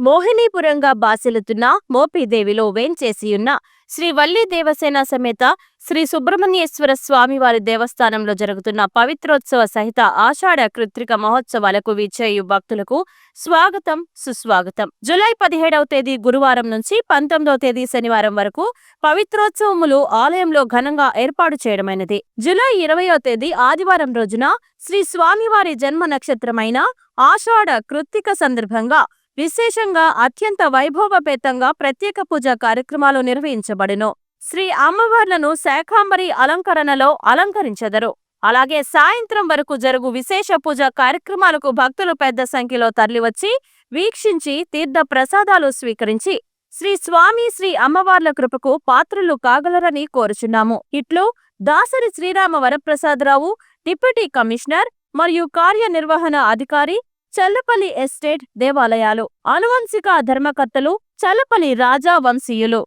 మోహినీపురంగా బాసిల్లుతున్న మోపిదేవిలో వేంచేసియున్న శ్రీ వల్లి దేవసేన సమేత శ్రీ సుబ్రహ్మణ్యేశ్వర స్వామివారి దేవస్థానంలో జరుగుతున్న పవిత్రోత్సవ సహిత ఆషాఢ కృత్రిక మహోత్సవాలకు విచ్చేయు భక్తులకు స్వాగతం సుస్వాగతం. జులై పదిహేడవ తేదీ గురువారం నుంచి పంతొమ్మిదవ తేదీ శనివారం వరకు పవిత్రోత్సవములు ఆలయంలో ఘనంగా ఏర్పాటు చేయడమైనది. జులై ఇరవయో తేదీ ఆదివారం రోజున శ్రీ స్వామివారి జన్మ నక్షత్రమైన ఆషాఢ కృత్తిక సందర్భంగా విశేషంగా అత్యంత వైభవపేతంగా ప్రత్యేక పూజ కార్యక్రమాలు నిర్వహించబడును. శ్రీ అమ్మవార్లను శాఖాంబరి అలంకరణలో అలంకరించెదరు. అలాగే సాయంత్రం వరకు జరుగు విశేష పూజ కార్యక్రమాలకు భక్తులు పెద్ద సంఖ్యలో తరలివచ్చి వీక్షించి తీర్థ ప్రసాదాలు స్వీకరించి శ్రీ స్వామి శ్రీ అమ్మవార్ల కృపకు పాత్రులు కాగలరని కోరుచున్నాము. ఇట్లు దాసరి శ్రీరామ వరప్రసాదరావు డిప్యూటీ కమిషనర్ మరియు కార్యనిర్వహణ అధికారి చల్లపల్లి ఎస్టేట్ దేవాలయాలు ఆనువంశిక ధర్మకర్తలు చల్లపల్లి రాజా వంశీయులు.